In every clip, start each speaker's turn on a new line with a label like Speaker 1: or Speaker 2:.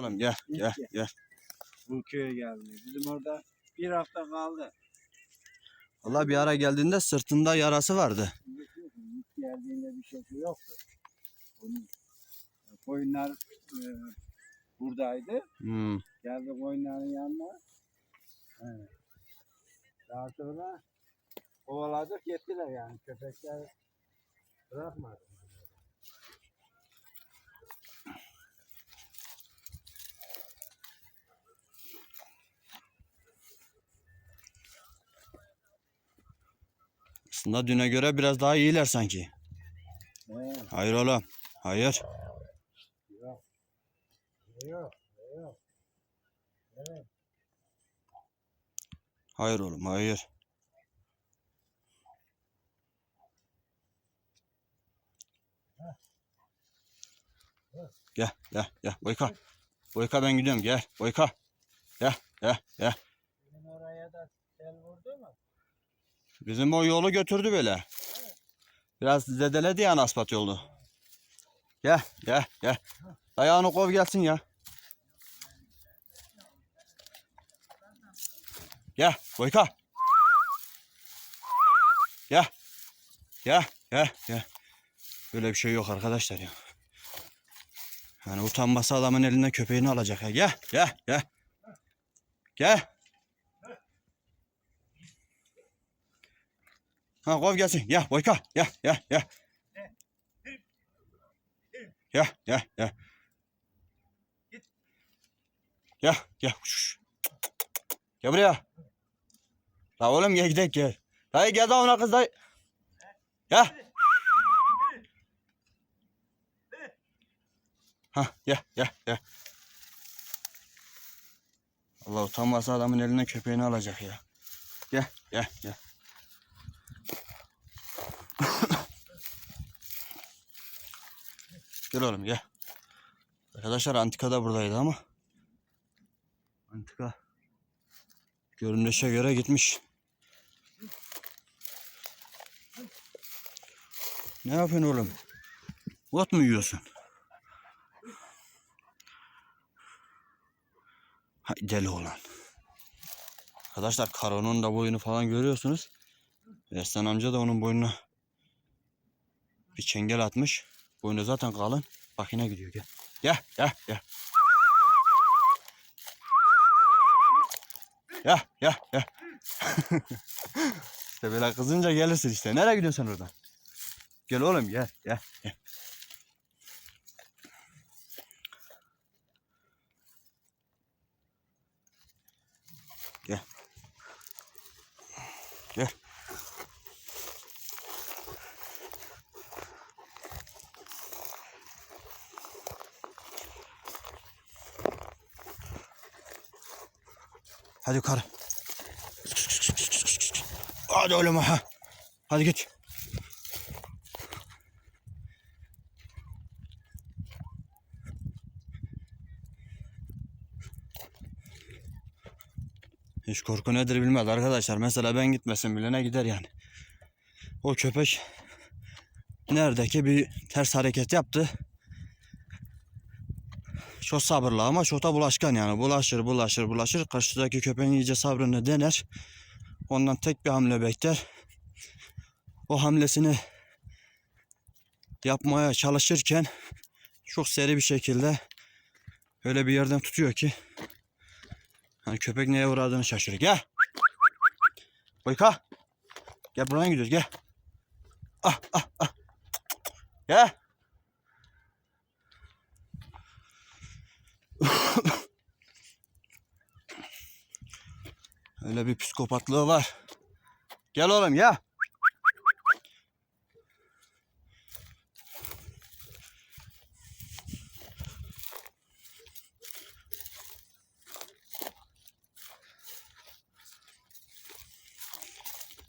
Speaker 1: Oğlum gel gel gel.
Speaker 2: Bu köye geldi. Bizim orada bir hafta kaldı.
Speaker 1: Valla bir ara geldiğinde sırtında yarası vardı.
Speaker 2: İlk geldiğinde bir şey yoktu. Onun e, koyunlar e, buradaydı.
Speaker 1: Hmm.
Speaker 2: Geldi koyunların yanına. Evet. Daha sonra kovaladık gittiler yani. Köpekler bırakmadı.
Speaker 1: Aslında düne göre biraz daha iyiler sanki. Hayır oğlum. Hayır. Hayır oğlum hayır. Gel gel gel Boyka. Boyka ben gidiyorum gel Boyka. Gel gel gel.
Speaker 2: Senin oraya da sel vurdu mu?
Speaker 1: Bizim o yolu götürdü böyle. Biraz zedeledi yani asfalt yolu. Gel gel gel. Ayağını kov gelsin ya. Gel Boyka. Gel. Gel gel gel. Böyle bir şey yok arkadaşlar ya. Yani utanmasa adamın elinden köpeğini alacak ya. Gel gel gel. Gel. Ha kov gelsin. Gel boyka. Gel gel. Gel gel gel. Gel gel. Şuş. Gel buraya. La oğlum gel gidelim gel. Dayı gel daha ona kız dayı. Gel. Ha gel gel gel. Allah utanmasa adamın eline köpeğini alacak ya. Gel gel gel. Gel oğlum gel. Arkadaşlar antika da buradaydı ama. Antika görünüşe göre gitmiş. Ne yapıyorsun oğlum? Ot mu yiyorsun? Deli oğlan. Arkadaşlar Karo'nun da boyunu falan görüyorsunuz. Ersan amca da onun boynuna bir çengel atmış. Boynu zaten kalın. Bak yine gidiyor gel. Gel gel gel. Gel gel gel. işte böyle kızınca gelirsin işte. Nereye gidiyorsun sen oradan? Gel oğlum gel gel gel. Hadi yukarı. Hadi oğlum ha. Hadi git. Hiç korku nedir bilmez arkadaşlar. Mesela ben gitmesin bile ne gider yani. O köpek nerede ki bir ters hareket yaptı. Çok sabırlı ama da bulaşkan yani. Bulaşır, bulaşır, bulaşır. Karşıdaki köpeğin iyice sabrını dener. Ondan tek bir hamle bekler. O hamlesini yapmaya çalışırken çok seri bir şekilde öyle bir yerden tutuyor ki hani köpek neye uğradığını şaşırıyor. Gel. Boyka. Gel buradan gidiyoruz gel. Ah ah ah. Gel. Öyle bir psikopatlığı var. Gel oğlum ya.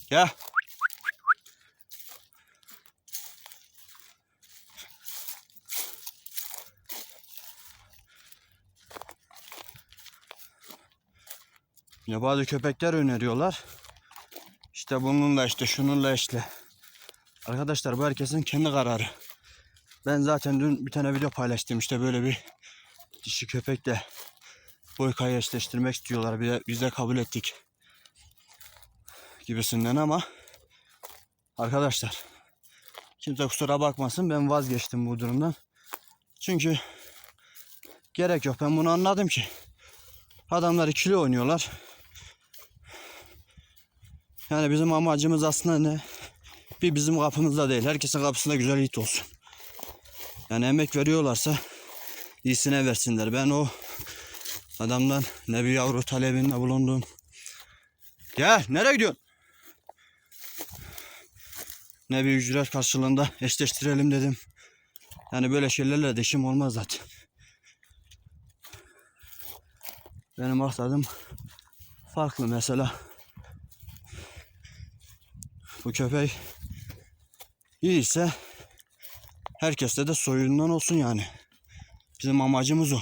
Speaker 1: Gel. Ya bazı köpekler öneriyorlar. İşte bununla işte şununla işte. Arkadaşlar bu herkesin kendi kararı. Ben zaten dün bir tane video paylaştım işte böyle bir dişi köpekle boykayı eşleştirmek istiyorlar. Bir de biz de kabul ettik gibisinden ama arkadaşlar kimse kusura bakmasın ben vazgeçtim bu durumdan. Çünkü gerek yok. Ben bunu anladım ki. Adamlar ikili oynuyorlar. Yani bizim amacımız aslında ne? Bir bizim kapımızda değil. Herkesin kapısında güzel it olsun. Yani emek veriyorlarsa iyisine versinler. Ben o adamdan ne bir yavru talebinde bulundum. Gel nereye gidiyorsun? Ne bir ücret karşılığında eşleştirelim dedim. Yani böyle şeylerle de işim olmaz zaten. Benim maksadım farklı mesela. Bu köpek iyiyse herkeste de soyundan olsun yani. Bizim amacımız o.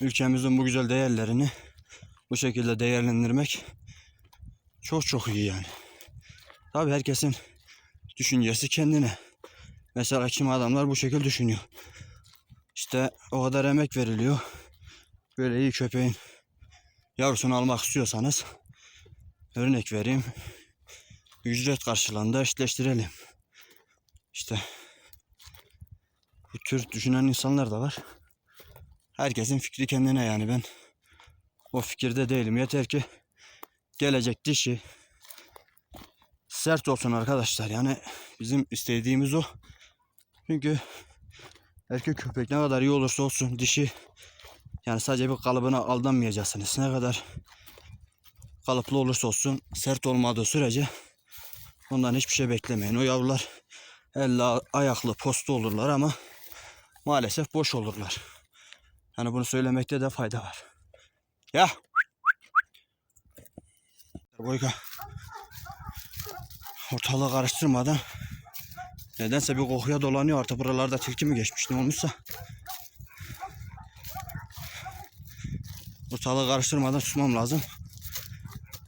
Speaker 1: Ülkemizin bu güzel değerlerini bu şekilde değerlendirmek çok çok iyi yani. Tabii herkesin düşüncesi kendine. Mesela kim adamlar bu şekilde düşünüyor. İşte o kadar emek veriliyor. Böyle iyi köpeğin yavrusunu almak istiyorsanız örnek vereyim. Ücret karşılığında eşleştirelim. İşte bu tür düşünen insanlar da var. Herkesin fikri kendine yani ben o fikirde değilim. Yeter ki gelecek dişi sert olsun arkadaşlar. Yani bizim istediğimiz o. Çünkü erkek köpek ne kadar iyi olursa olsun dişi yani sadece bir kalıbına aldanmayacaksınız. Ne kadar kalıplı olursa olsun sert olmadığı sürece ondan hiçbir şey beklemeyin. O yavrular elle ayaklı postu olurlar ama maalesef boş olurlar. Yani bunu söylemekte de fayda var. Ya. Boyka. Ortalığı karıştırmadan nedense bir kokuya dolanıyor artık buralarda tilki mi geçmiş ne olmuşsa. Ortalığı karıştırmadan tutmam lazım.